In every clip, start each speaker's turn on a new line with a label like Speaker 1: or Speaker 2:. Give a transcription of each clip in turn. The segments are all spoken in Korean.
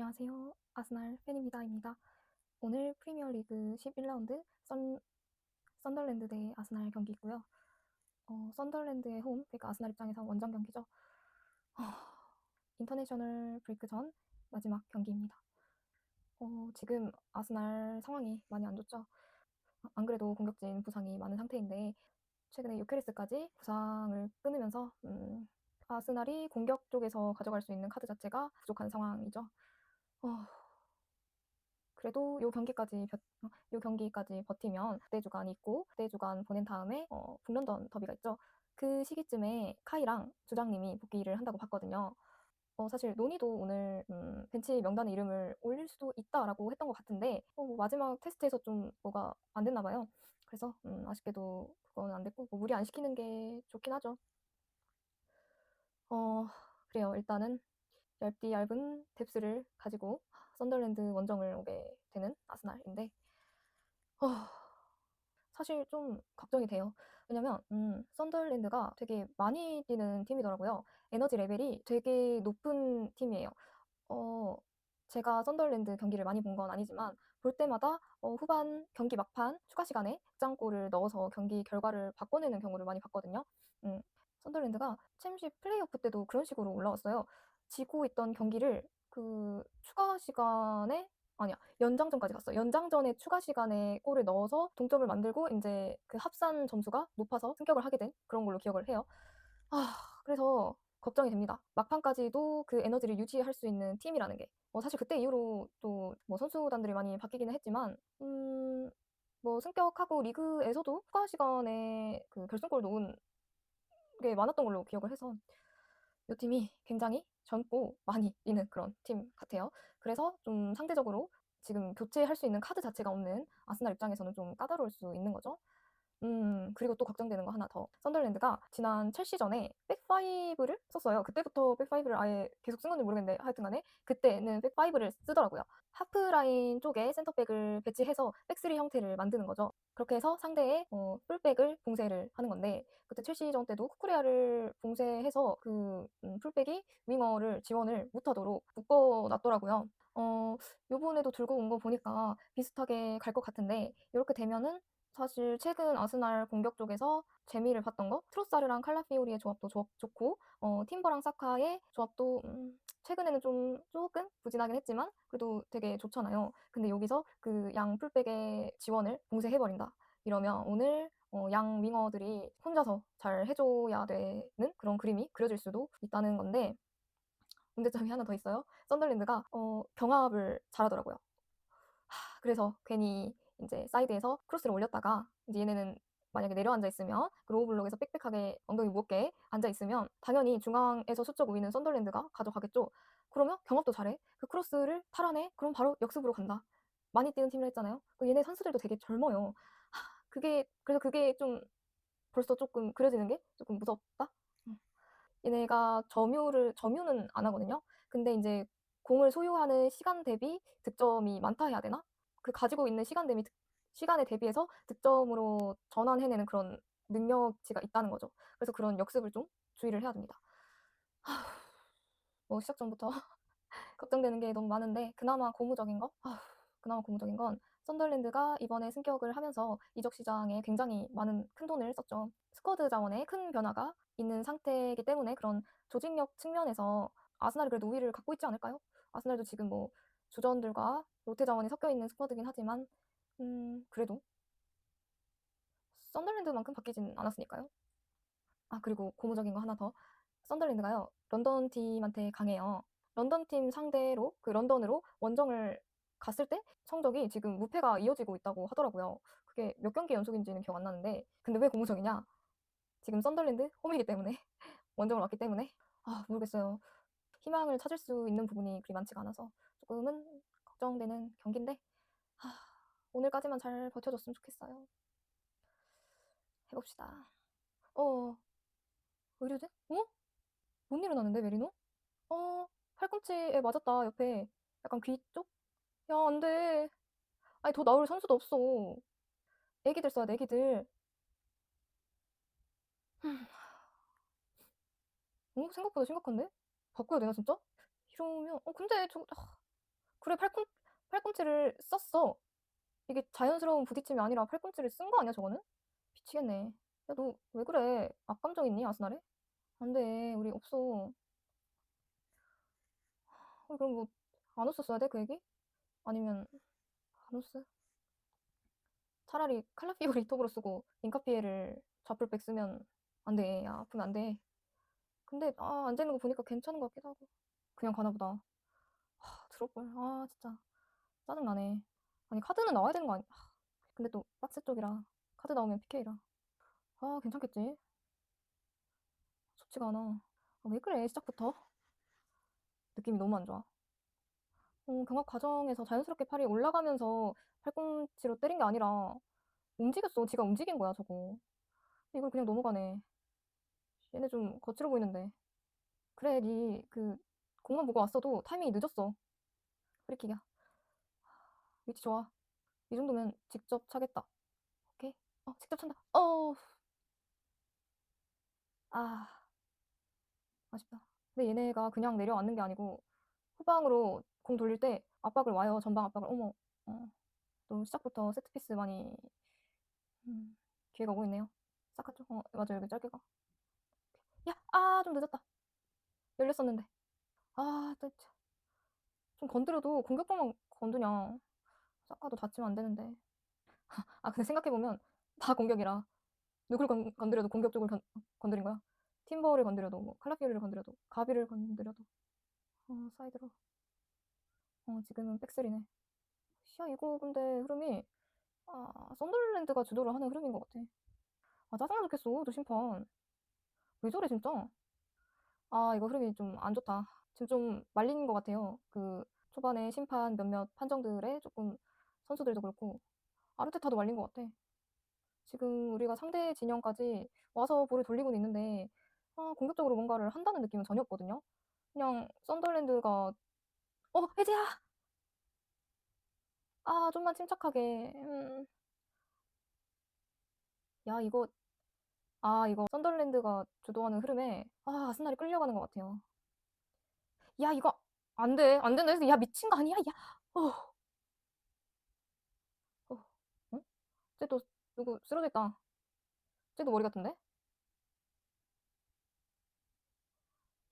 Speaker 1: 안녕하세요. 아스날 팬입니다입니다. 오늘 프리미어리그 11라운드 선, 썬덜랜드 대 아스날 경기고요. 어, 썬덜랜드의 홈, 그러니까 아스날 입장에서 원정 경기죠. 어, 인터내셔널 브레이크 전 마지막 경기입니다. 어, 지금 아스날 상황이 많이 안 좋죠. 안 그래도 공격진 부상이 많은 상태인데 최근에 요케레스까지 부상을 끊으면서 음, 아스날이 공격 쪽에서 가져갈 수 있는 카드 자체가 부족한 상황이죠. 어, 그래도 요 경기까지 벼, 어, 요 경기까지 버티면 그대 주간 있고 그대 주간 보낸 다음에 어, 북런던 더비가 있죠. 그 시기쯤에 카이랑 주장님이 복귀를 한다고 봤거든요. 어, 사실 노니도 오늘 음, 벤치 명단에 이름을 올릴 수도 있다라고 했던 것 같은데 어, 뭐 마지막 테스트에서 좀 뭐가 안 됐나 봐요. 그래서 음, 아쉽게도 그건 안 됐고 뭐 무리 안 시키는 게 좋긴 하죠. 어, 그래요. 일단은 얇디 얇은 뎁스를 가지고 썬더랜드 원정을 오게 되는 아스날인데 어, 사실 좀 걱정이 돼요. 왜냐면 음, 썬더랜드가 되게 많이 뛰는 팀이더라고요. 에너지 레벨이 되게 높은 팀이에요. 어, 제가 썬더랜드 경기를 많이 본 건 아니지만 볼 때마다 어, 후반 경기 막판 추가 시간에 극장골을 넣어서 경기 결과를 바꿔내는 경우를 많이 봤거든요. 음, 썬더랜드가 챔십 플레이오프 때도 그런 식으로 올라왔어요. 지고 있던 경기를 그 추가 시간에 아니야 연장전까지 갔어. 연장전에 추가 시간에 골을 넣어서 동점을 만들고 이제 그 합산 점수가 높아서 승격을 하게 된 그런 걸로 기억을 해요. 아 그래서 걱정이 됩니다. 막판까지도 그 에너지를 유지할 수 있는 팀이라는 게. 뭐 사실 그때 이후로 또 뭐 선수단들이 많이 바뀌기는 했지만, 음, 뭐 승격하고 리그에서도 추가 시간에 그 결승골 넣은 게 많았던 걸로 기억을 해서 이 팀이 굉장히 젊고 많이 뛰는 그런 팀 같아요. 그래서 좀 상대적으로 지금 교체할 수 있는 카드 자체가 없는 아스날 입장에서는 좀 까다로울 수 있는 거죠. 음, 그리고 또 걱정되는 거 하나 더. 썬더랜드가 지난 첼시전에 백파이브를 썼어요. 그때부터 백파이브를 아예 계속 쓴 건지 모르겠는데 하여튼 간에 그때는 백파이브를 쓰더라고요. 하프라인 쪽에 센터백을 배치해서 백스리 형태를 만드는 거죠. 그렇게 해서 상대의 어, 풀백을 봉쇄를 하는 건데 그때 첼시전 때도 쿠쿠레아를 봉쇄해서 그 음, 풀백이 윙어를 지원을 못하도록 묶어놨더라고요. 어, 요번에도 들고 온 거 보니까 비슷하게 갈 것 같은데 이렇게 되면은 사실 최근 아스날 공격 쪽에서 재미를 봤던 거 트로사르랑 칼라피오리의 조합도 좋, 좋고 어, 팀버랑 사카의 조합도 음, 최근에는 좀 조금 부진하긴 했지만 그래도 되게 좋잖아요. 근데 여기서 그 양 풀백의 지원을 봉쇄해버린다. 이러면 오늘 어, 양 윙어들이 혼자서 잘 해줘야 되는 그런 그림이 그려질 수도 있다는 건데 문제점이 하나 더 있어요. 썬더랜드가 어, 경합을 잘하더라고요. 하, 그래서 괜히 이제 사이드에서 크로스를 올렸다가 이제 얘네는 만약에 내려앉아 있으면 그 로우 블록에서 빽빽하게 엉덩이 무겁게 앉아 있으면 당연히 중앙에서 수적 우위는 썬더랜드가 가져가겠죠. 그러면 경합도 잘해. 그 크로스를 탈환해. 그럼 바로 역습으로 간다. 많이 뛰는 팀을 했잖아요. 그 얘네 선수들도 되게 젊어요. 하, 그게 그래서 그게 좀 벌써 조금 그려지는 게 조금 무섭다. 얘네가 점유를 점유는 안 하거든요. 근데 이제 공을 소유하는 시간 대비 득점이 많다 해야 되나? 그 가지고 있는 시간 대비 시간에 대비해서 득점으로 전환해내는 그런 능력치가 있다는 거죠. 그래서 그런 역습을 좀 주의를 해야 됩니다. 하, 뭐 시작 전부터 걱정되는 게 너무 많은데 그나마 고무적인 거, 하, 그나마 고무적인 건 썬덜랜드가 이번에 승격을 하면서 이적 시장에 굉장히 많은 큰 돈을 썼죠. 스쿼드 자원에 큰 변화가 있는 상태이기 때문에 그런 조직력 측면에서 아스날이 그래도 우위를 갖고 있지 않을까요? 아스날도 지금 뭐 주전들과 롯데 자원이 섞여 있는 스쿼드긴 하지만 음, 그래도 썬더랜드만큼 바뀌진 않았으니까요. 아, 그리고 고무적인 거 하나 더. 썬더랜드가요, 런던 팀한테 강해요. 런던 팀 상대로, 그 런던으로 원정을 갔을 때 성적이 지금 무패가 이어지고 있다고 하더라고요. 그게 몇 경기 연속인지는 기억 안 나는데, 근데 왜 고무적이냐? 지금 썬더랜드 홈이기 때문에, 원정을 왔기 때문에, 아, 모르겠어요. 희망을 찾을 수 있는 부분이 그리 많지가 않아서 조금은 걱정되는 경기인데, 하, 오늘까지만 잘 버텨줬으면 좋겠어요. 해봅시다. 어, 의료대? 어? 못 일어나는데, 메리노? 어, 팔꿈치에 맞았다, 옆에. 약간 귀 쪽? 야, 안 돼. 아니, 더 나올 선수도 없어. 애기들 써야 돼, 애기들. 어? 생각보다 심각한데? 바꿔야 되나, 진짜? 이러면, 어, 근데 저, 아, 그래 팔꿈 팔꿈치를 썼어. 이게 자연스러운 부딪힘이 아니라 팔꿈치를 쓴 거 아니야 저거는? 미치겠네. 야 너 왜 그래? 악감정 있니 아스날에? 안 돼. 우리 없어. 어 그럼 뭐 아노스 써야 돼 그 얘기? 아니면 아노스? 차라리 칼라피오리 톱으로 쓰고 인카피에를 좌풀백 쓰면 안 돼. 야 아프면 안 돼. 근데 아 앉아 있는 거 보니까 괜찮은 것 같기도 하고. 그냥 가나 보다. 하 드롭볼. 아 진짜 짜증나네. 아니 카드는 나와야 되는 거 아니 하 근데 또 박스 쪽이라 카드 나오면 PK라. 아 괜찮겠지? 좋지가 않아. 아 왜 그래 시작부터? 느낌이 너무 안 좋아. 어 경합 과정에서 자연스럽게 팔이 올라가면서 팔꿈치로 때린 게 아니라 움직였어. 지가 움직인 거야 저거. 이걸 그냥 넘어가네. 얘네 좀 거칠어 보이는데. 그래 니 그 공만 보고 왔어도 타이밍이 늦었어. 프리킥이야. 위치 좋아. 이 정도면 직접 차겠다. 오케이. 어 직접 찬다. 어우. 아. 아쉽다. 근데 얘네가 그냥 내려앉는 게 아니고 후방으로 공 돌릴 때 압박을 와요. 전방 압박을. 어머. 어. 또 시작부터 세트피스 많이 음 기회가 오고 있네요. 쪽. 어 맞아 여기 짧게 가. 야! 아 좀 늦었다. 열렸었는데. 아 진짜. 좀 건드려도 공격적만 건드냐. 사카도 다치면 안 되는데. 아 근데 생각해 보면 다 공격이라 누굴 건 건드려도 공격 쪽을 건 건드린 거야. 팀버를 건드려도 뭐 칼라피오리를 건드려도 가비를 건드려도. 어 사이드로. 어 지금은 백스리네. 야 이거 근데 흐름이 아 썬더랜드가 주도를 하는 흐름인 것 같아. 아 짜증나 죽겠어 저 심판. 왜 저래 진짜. 아 이거 흐름이 좀 안 좋다. 지금 좀 말린 것 같아요. 그 초반에 심판 몇몇 판정들에 조금 선수들도 그렇고 아르테타도 말린 것 같아. 지금 우리가 상대 진영까지 와서 볼을 돌리고는 있는데 아 공격적으로 뭔가를 한다는 느낌은 전혀 없거든요. 그냥 썬더랜드가 어 해제야! 아 좀만 침착하게. 음. 야 이거 아 이거 썬더랜드가 주도하는 흐름에 아 아스날이 끌려가는 것 같아요. 야 이거 안 돼. 안 된다 해서 야 미친 거 아니야? 야. 어. 어. 어? 쟤또 누구 쓰러져 있다. 쟤도 머리 같은데?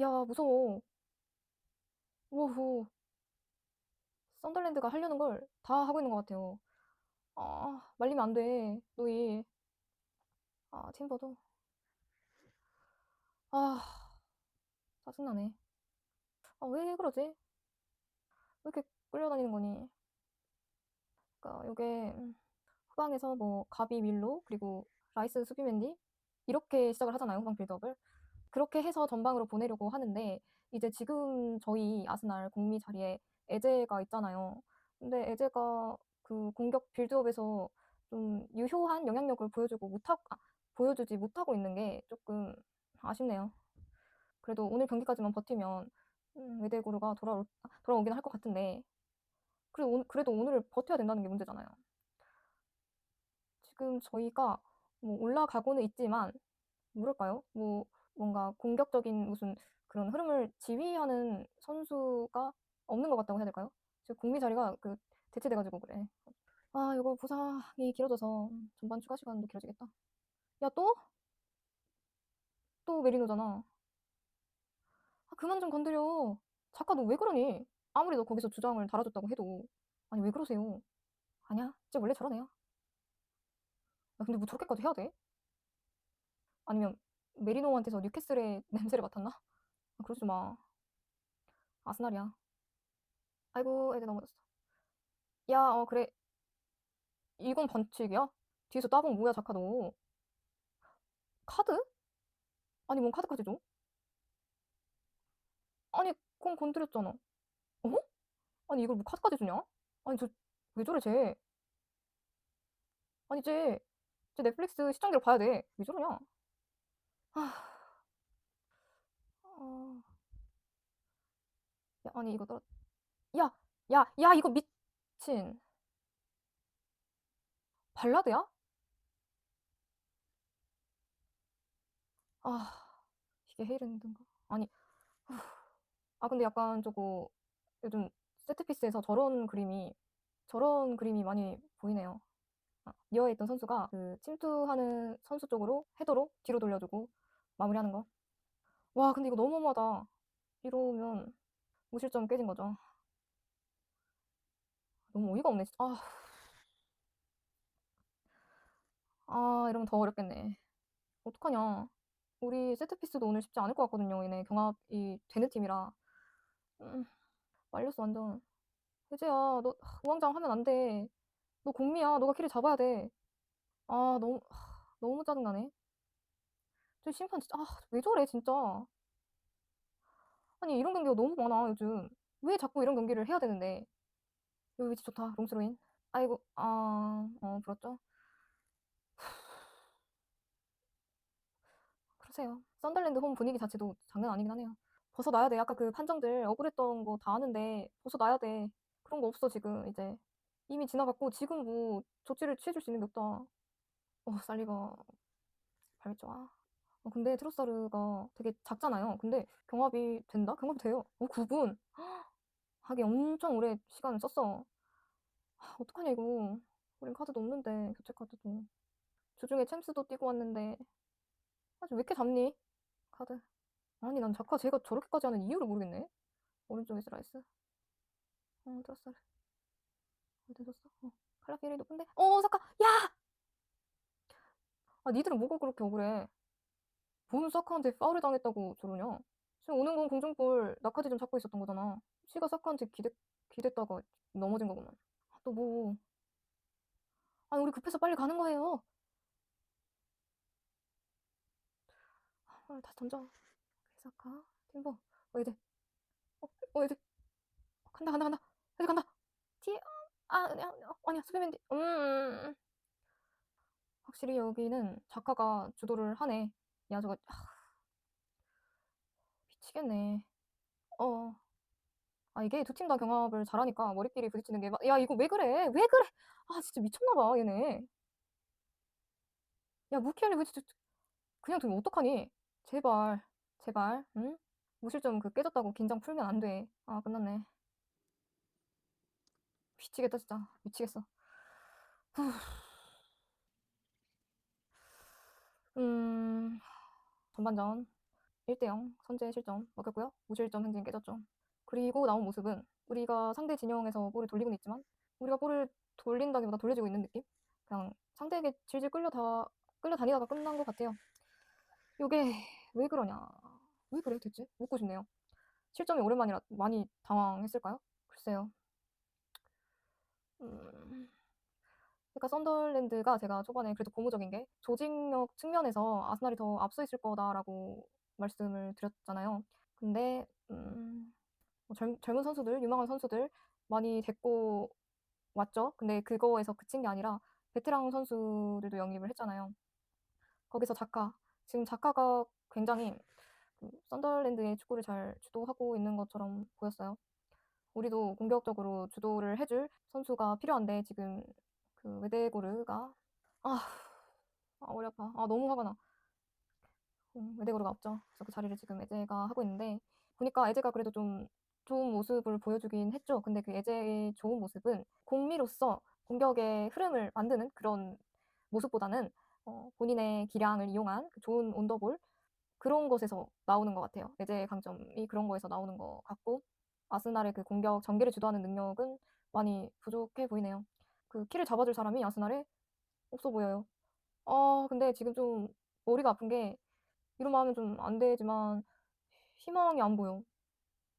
Speaker 1: 야 무서워. 오호. 썬더랜드가 하려는 걸 다 하고 있는 것 같아요. 아 말리면 안 돼. 노이. 아 팀버도. 아 짜증나네. 아 왜 그러지? 왜 이렇게 끌려다니는 거니? 그러니까 요게 후방에서 뭐 가비 밀로 그리고 라이스 수비맨디 이렇게 시작을 하잖아요 후방 빌드업을. 그렇게 해서 전방으로 보내려고 하는데 이제 지금 저희 아스날 공미 자리에 에제가 있잖아요. 근데 에제가 그 공격 빌드업에서 좀 유효한 영향력을 보여주고 못하 아 보여주지 못하고 있는 게 조금 아쉽네요. 그래도 오늘 경기까지만 버티면 음 웨데고르가 돌아올 아 돌아오긴 할 것 같은데 그래도 오 그래도 오늘을 버텨야 된다는 게 문제잖아요. 지금 저희가 뭐 올라가고는 있지만 뭐랄까요? 뭐 뭔가 공격적인 무슨 그런 흐름을 지휘하는 선수가 없는 것 같다고 해야 될까요? 지금 공미 자리가 그 대체돼 가지고 그래. 아 이거 부상이 길어져서 전반 추가 시간도 길어지겠다. 야 또? 또 메리노잖아. 아 그만 좀 건드려. 자카 너왜 그러니? 아무리 너 거기서 주장을 달아줬다고 해도. 아니 왜 그러세요? 아니야. 쟤 원래 애야. 야 근데 뭐 저렇게까지 해야 돼? 아니면 메리노한테서 뉴캐슬의 냄새를 맡았나? 아 그러지 마. 아스날이야. 아이고 애들 넘어졌어. 야 어 그래. 이건 반칙이야? 뒤에서 따봉 뭐야 자카 너. 카드? 아니 뭔 카드까지 줘? 아니 공 건드렸잖아. 어? 아니 이걸 뭐 카드까지 주냐? 아니 저 왜 저래 쟤. 아니 쟤, 쟤 넷플릭스 시청자로 봐야 돼. 왜 저러냐? 아. 아. 야 아니 이거 떨어 야! 야! 야 이거 미친. 발라드야? 아 이게 헤이랜드인가? 아니 아 근데 약간 저거 요즘 세트피스에서 저런 그림이 저런 그림이 많이 보이네요. 아, 니어에 있던 선수가 그 침투하는 선수 쪽으로 헤더로 뒤로 돌려주고 마무리하는 거. 와, 근데 이거 너무하다. 이러면 무실점 깨진 거죠. 너무 어이가 없네. 진짜. 아, 아 이러면 더 어렵겠네. 어떡하냐. 우리 세트피스도 오늘 쉽지 않을 것 같거든요. 얘네 경합이 되는 팀이라. 음, 말렸어 완전. 혜재야, 너 하, 우왕좌왕 하면 안 돼. 너 공미야. 너가 키를 잡아야 돼. 아, 너무 하, 너무 짜증나네. 저 심판 진짜 아, 왜 저래 진짜. 아니 이런 경기가 너무 많아 요즘. 왜 자꾸 이런 경기를 해야 되는데. 여기 위치 좋다. 롱스로인. 아이고, 아, 어, 부럽죠? 그러세요. 썬덜랜드 홈 분위기 자체도 장난 아니긴 하네요. 벗어나야 돼. 아까 그 판정들 억울했던 거 다 아는데 벗어나야 돼. 그런 거 없어 지금 이제. 이미 지나갔고 지금 뭐 조치를 취해줄 수 있는 게 없다. 어, 살리가 발밑 좋아. 어, 근데 트로사르가 되게 작잖아요. 근데 경합이 된다? 경합이 돼요. 어, 9분. 하기 엄청 오래 시간을 썼어. 하, 어떡하냐 이거. 우린 카드도 없는데 교체 카드도. 주중에 챔스도 뛰고 왔는데 아직 왜 이렇게 잡니? 카드. 아니 난 자카 제가 저렇게까지 하는 이유를 모르겠네. 오른쪽에 슬라이스. 어, 트로사르. 어디 줬어? 어, 칼라피엘이 높은데? 어, 사카! 야! 아, 니들은 뭐가 그렇게 억울해? 본 사카한테 파울을 당했다고 저러냐? 지금 오는 건 공중볼 낙하지 좀 잡고 있었던 거잖아. 시가 사카한테 기대, 기댔다가 넘어진 거구만. 아, 또 뭐. 아니, 우리 급해서 빨리 가는 거예요. 아, 다시 던져. 사카, 팀보. 어, 얘들. 어, 어, 얘들. 간다, 간다, 간다. 얘들 간다. 뒤에, 아, 아니야, 수비맨디. 음, 음, 음. 확실히 여기는 작가가 주도를 하네. 야, 저거, 하, 미치겠네. 어. 아, 이게 두 팀 다 경합을 잘하니까 머리끼리 부딪히는 게, 막, 야, 이거 왜 그래? 왜 그래? 아, 진짜 미쳤나봐, 얘네. 야, 무키엘리 왜 진짜, 그냥 두면 어떡하니? 제발, 제발, 응? 무실점 그 깨졌다고 긴장 풀면 안 돼. 아, 끝났네. 미치겠다, 진짜. 미치겠어. 후. 음, 전반전 1대0 선제 실점 먹혔고요. 무실점 행진 깨졌죠. 그리고 나온 모습은 우리가 상대 진영에서 볼을 돌리고는 있지만 우리가 볼을 돌린다기보다 돌려주고 있는 느낌? 그냥 상대에게 질질 끌려다, 끌려다니다가 끝난 것 같아요. 요게 왜 그러냐? 왜 그래 대체? 묻고 싶네요. 실점이 오랜만이라 많이 당황했을까요? 글쎄요. 음... 그러니까 썬덜랜드가 제가 초반에 그래도 고무적인 게 조직력 측면에서 아스날이 더 앞서 있을 거다라고 말씀을 드렸잖아요. 근데 음, 뭐 젊, 젊은 선수들, 유망한 선수들 많이 데리고 왔죠. 근데 그거에서 그친 게 아니라 베테랑 선수들도 영입을 했잖아요. 거기서 자카, 지금 자카가 굉장히 그 썬덜랜드의 축구를 잘 주도하고 있는 것처럼 보였어요. 우리도 공격적으로 주도를 해줄 선수가 필요한데 지금 그 외대고르가 아, 아 머리 아파. 아 너무 화가 나. 음, 외대고르가 없죠. 그래서 그 자리를 지금 에제가 하고 있는데 보니까 에제가 그래도 좀 좋은 모습을 보여주긴 했죠. 근데 그 에제의 좋은 모습은 공미로서 공격의 흐름을 만드는 그런 모습보다는 어, 본인의 기량을 이용한 그 좋은 온더볼 그런 것에서 나오는 것 같아요. 에제의 강점이 그런 거에서 나오는 것 같고 아스날의 그 공격 전개를 주도하는 능력은 많이 부족해 보이네요. 그 키를 잡아줄 사람이 아스날에 없어 보여요. 아, 근데 지금 좀 머리가 아픈 게 이런 마음은 좀 안 되지만 희망이 안 보여.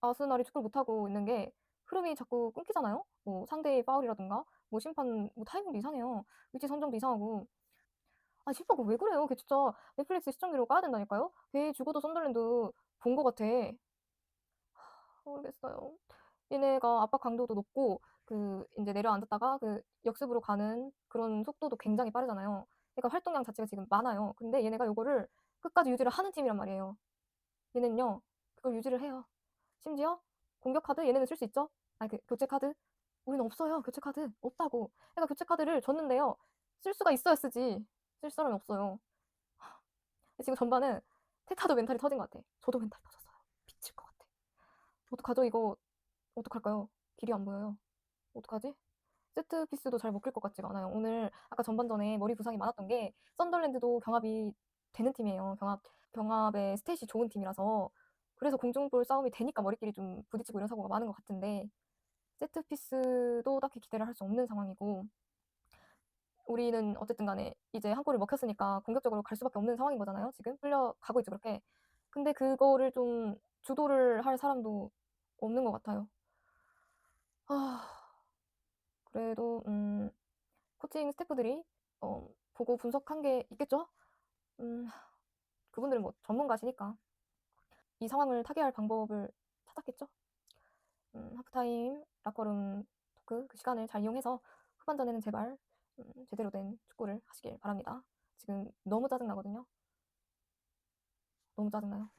Speaker 1: 아스날이 축구를 못하고 있는 게 흐름이 자꾸 끊기잖아요? 뭐 상대의 파울이라든가 뭐 심판 뭐 타이밍도 이상해요. 위치 선정도 이상하고. 아, 심판 그왜 그래요? 걔 진짜 넷플릭스 시청률로 까야 된다니까요? 걔 죽어도 썬덜랜드 본 것 같아. 모르겠어요. 얘네가 압박 강도도 높고 그 이제 내려앉았다가 그 역습으로 가는 그런 속도도 굉장히 빠르잖아요. 그러니까 활동량 자체가 지금 많아요. 근데 얘네가 요거를 끝까지 유지를 하는 팀이란 말이에요. 얘는요, 그걸 유지를 해요. 심지어 공격 카드 얘네는 쓸 수 있죠? 아니 그 교체 카드 우리는 없어요. 교체 카드 없다고. 그러니까 교체 카드를 줬는데요. 쓸 수가 있어야 쓰지. 쓸 사람이 없어요. 지금 전반은 테타도 멘탈이 터진 것 같아. 저도 멘탈 터졌어요. 미칠 것 같아. 어떡하죠 이거 어떡할까요? 길이 안 보여요. 어떡하지? 세트 피스도 잘 먹힐 것 같지가 않아요. 오늘 아까 전반전에 머리 부상이 많았던 게 썬덜랜드도 경합이 되는 팀이에요. 경합 경합의 스탯이 좋은 팀이라서 그래서 공중볼 싸움이 되니까 머리끼리 좀 부딪히고 이런 사고가 많은 것 같은데 세트 피스도 딱히 기대를 할 수 없는 상황이고 우리는 어쨌든 간에 이제 한 골을 먹혔으니까 공격적으로 갈 수밖에 없는 상황인 거잖아요. 지금 흘려가고 있죠 그렇게. 근데 그거를 좀 주도를 할 사람도 없는 것 같아요. 아 그래도 음 코칭 스태프들이 어 보고 분석한 게 있겠죠? 음 그분들은 뭐 전문가시니까 이 상황을 타개할 방법을 찾았겠죠? 음 하프타임 라커룸 토크 그 시간을 잘 이용해서 후반전에는 제발 음 제대로 된 축구를 하시길 바랍니다. 지금 너무 짜증나거든요. 너무 짜증나요.